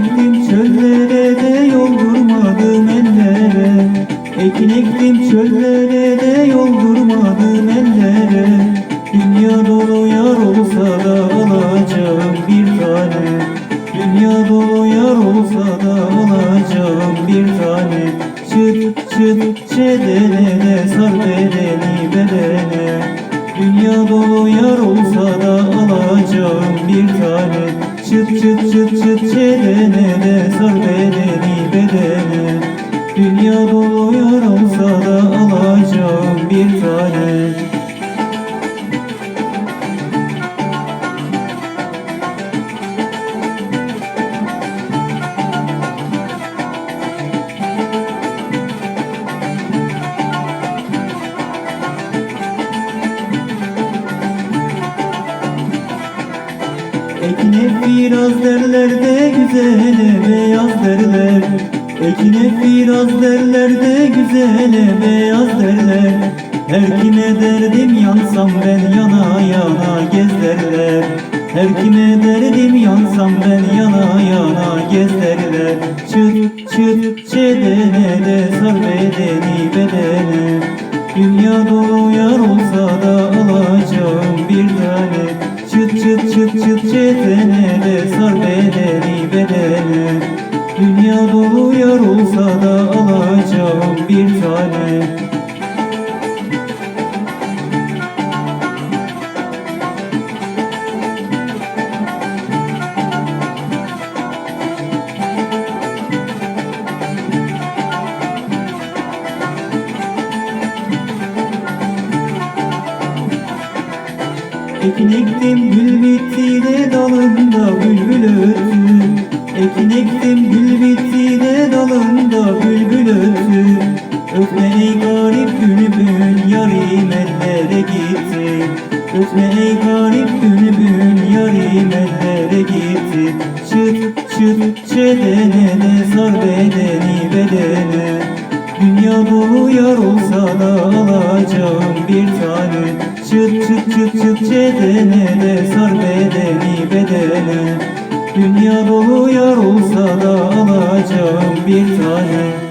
ektim çöllere de yol durmadım ellere. Ekin ektim çöllere de yol durmadım ellere. Dünya dolu yar olsa da alacağım bir tane. Dünya dolu yar olsa da alacağım bir tane. Çıt çıt çedelene sar bedeni bedene. Dünya dolu yar olsa da alacağım bir tane. Çıt çıt çıt çıt çedene de sar biraz derler de güzele beyaz derler. Ekine biraz derler de güzele beyaz derler. Her kime derdim yansam ben yana yana gez derler Her kime derdim yansam ben yana yana gez derler Çıt çıt çedene de sar bedeni bedene. Dünya dolu yar olsa sar bedeni bedene. Dünya dolu yar olsa da alacağım bir tane Ekin ektim gül bitti de dalında bülbül ötü Ekin ektim gül bitti de dalında bülbül ötü Ötme ey garip bülbül yarim ellere gitti Ötme ey garip bülbül yarim ellere gitti Çıt çıt çedene de sar bedeni bedene. Dünya dolu yar olsa da alacağım bir tane çıt çedene de sar bedeni bedene. Dünya dolu yar olsa da alacağım bir tane